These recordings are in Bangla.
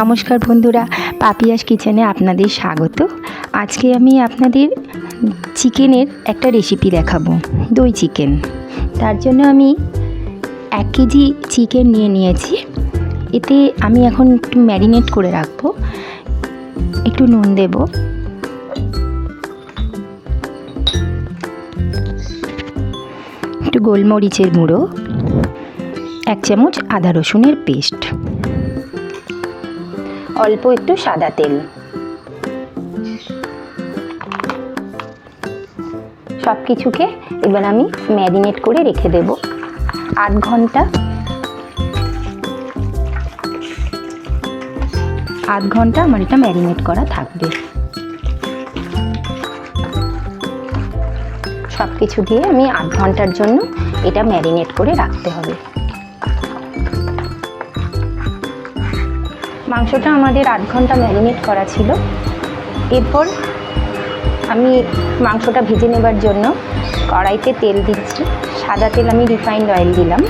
নমস্কার বন্ধুরা, পাপিয়াস কিচেনে আপনাদের স্বাগত। আজকে আমি আপনাদের চিকেনের একটা রেসিপি দেখাবো, দই চিকেন। তার জন্য আমি এক কেজি চিকেন নিয়ে নিয়েছি। এতে আমি এখন একটু ম্যারিনেট করে রাখব, একটু নুন দেব। একটু গোলমরিচের গুঁড়ো, এক চামচ আদা রসুনের পেস্ট। অল্প একটু সাদা তেল। সব কিছুকে এবার আমি ম্যারিনেট করে রেখে দেব। আধ ঘণ্টা। আধ ঘণ্টা আমার এটা ম্যারিনেট করা থাকবে। সব কিছু দিয়ে আমি আধ ঘণ্টার জন্য এটা ম্যারিনেট করে রাখতে হবে। মাংসটা আমাদের আধ ঘণ্টা ম্যারিনেট করা ছিল। এরপর আমি মাংসটা ভেজে নেবার জন্য কড়াইতে তেল দিচ্ছি। সাদা তেল আমি রিফাইন্ড অয়েল দিলাম।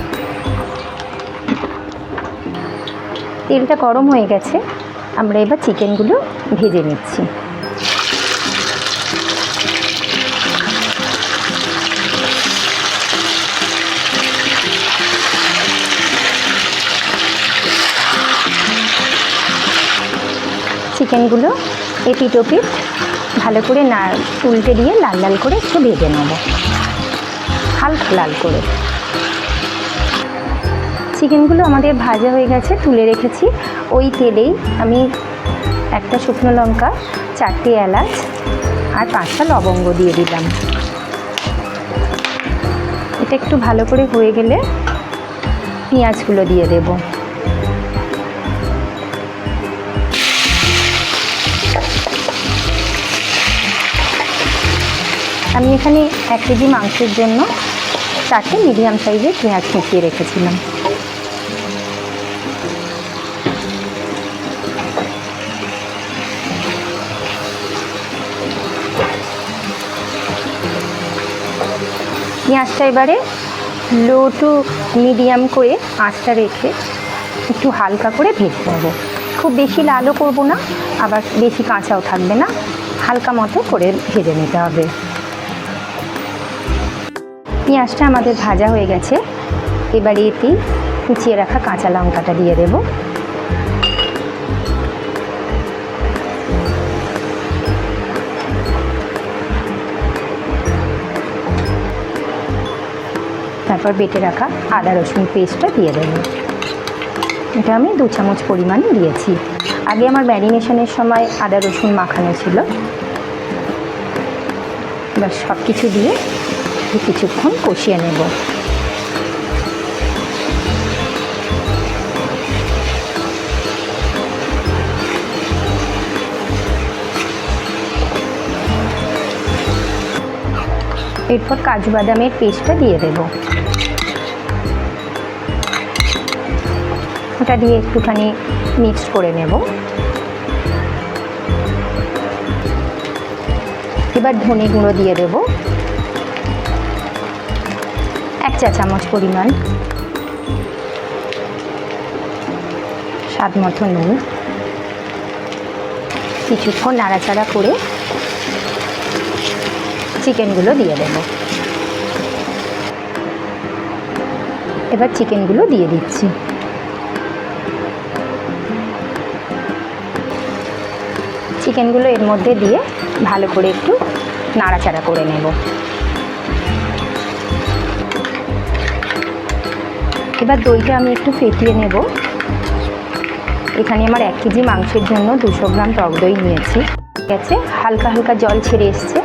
তেলটা গরম হয়ে গেছে। আমরা এবার চিকেনগুলো ভেজে নিচ্ছি। চিকেনগুলো এপিট ওপিট ভালো করে না উল্টে দিয়ে লাল লাল করে একটু ভেজে নেব। হালকা লাল করে। চিকেনগুলো আমাদের ভাজা হয়ে গেছে, তুলে রেখেছি। ওই তেলেই আমি একটা শুকনো লঙ্কা, চারটে এলাচ আর পাঁচটা লবঙ্গ দিয়ে দিলাম। এটা একটু ভালো করে হয়ে গেলে পেঁয়াজগুলো দিয়ে দেবো। আমি এখানে এক কেজি মাংসের জন্য চারটে মিডিয়াম সাইজের পেঁয়াজ মিশিয়ে রেখেছিলাম। পেঁয়াজটা এবারে লো টু মিডিয়াম করে আঁচটা রেখে একটু হালকা করে ভেজে নেব। খুব বেশি লালও করব না, আবার বেশি কাঁচাও থাকবে না, হালকা মতো করে ভেজে নিতে হবে। পেঁয়াজটা আমাদের ভাজা হয়ে গেছে। এবার এতেই কুচিয়ে রাখা কাঁচা লঙ্কাটা দিয়ে দেব। তারপর বেটে রাখা আদা, রসুন পেস্টটা দিয়ে দেবো। এটা আমি দু চামচ পরিমাণে দিয়েছি। আগে আমার ম্যারিনেশনের সময় আদা, রসুন মাখানো ছিল। এবার সব কিছু দিয়ে কিছুক্ষণ কষিয়ে নেব। এরপর কাজু বাদামের পেস্টটা দিয়ে দেব। ওটা দিয়ে একটুখানি মিক্সড করে নেব। এবার ধনে গুঁড়ো দিয়ে দেব। এক চা চামচ পরিমাণ স্বাদ মতো নুন। কিছুক্ষণ নাড়াচাড়া করে চিকেনগুলো দিয়ে দেব। এবার চিকেনগুলো দিয়ে দিচ্ছি। চিকেনগুলো এর মধ্যে দিয়ে ভালো করে একটু নাড়াচাড়া করে নেব। এবার দইটা আমি একটু ফেটিয়ে নেব। এখানে আমার এক কেজি মাংসের জন্য দুশো গ্রাম টক দই নিয়েছি। ঠিক আছে? হালকা হালকা জল ছেড়ে এসছে।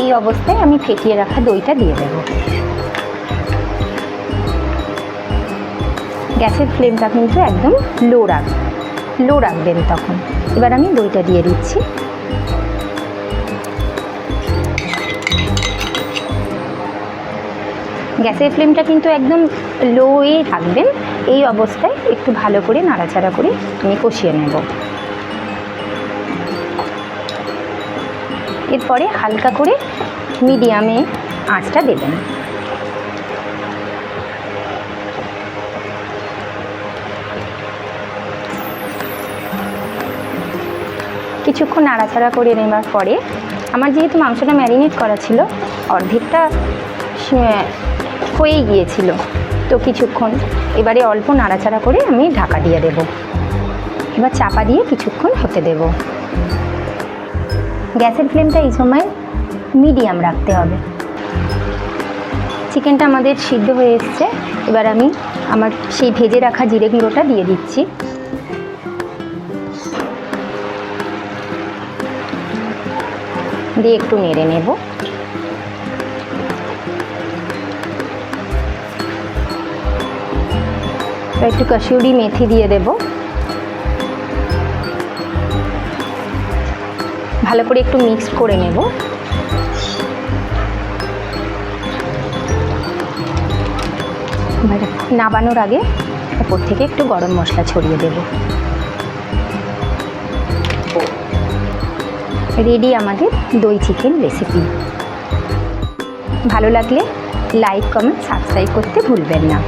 এই অবস্থায় আমি ফেটিয়ে রাখা দইটা দিয়ে দেব। গ্যাসের ফ্লেমটা কিন্তু একদম লো রাখ, লো রাখবেন তখন। এবার আমি দইটা দিয়ে দিচ্ছি। গ্যাসের ফ্লেমটা কিন্তু একদম লোয়ে থাকবেন এই অবস্থায় একটু ভালো করে নাড়াচাড়া করে আমি কষিয়ে নেব। এরপরে হালকা করে মিডিয়ামে আঁচটা দেবেন। কিছুক্ষণ নাড়াচাড়া করে নেবার পরে আমার যেহেতু মাংসটা ম্যারিনেট করা ছিল, অর্ধেকটা হয়েই গিয়েছিল। তো কিছুক্ষণ এবারে অল্প নাড়াচাড়া করে আমি ঢাকা দিয়ে দেব। এবার চাপা দিয়ে কিছুক্ষণ হতে দেব। গ্যাসের ফ্লেমটা এই সময় মিডিয়াম রাখতে হবে। চিকেনটা আমাদের সিদ্ধ হয়ে এসছে। এবার আমি আমার সেই ভেজে রাখা জিরে গুঁড়োটা দিয়ে দিচ্ছি। দিয়ে একটু নেড়ে নেব। একটু কসুরি মেথি দিয়ে দেব। ভালো করে একটু মিক্স করে নেব। নাবানোর আগে ওপর থেকে একটু গরম মশলা ছড়িয়ে দেব। রেডি আমাদের দই চিকেন রেসিপি ভালো লাগলে লাইক, কমেন্ট, সাবস্ক্রাইব করতে ভুলবেন না।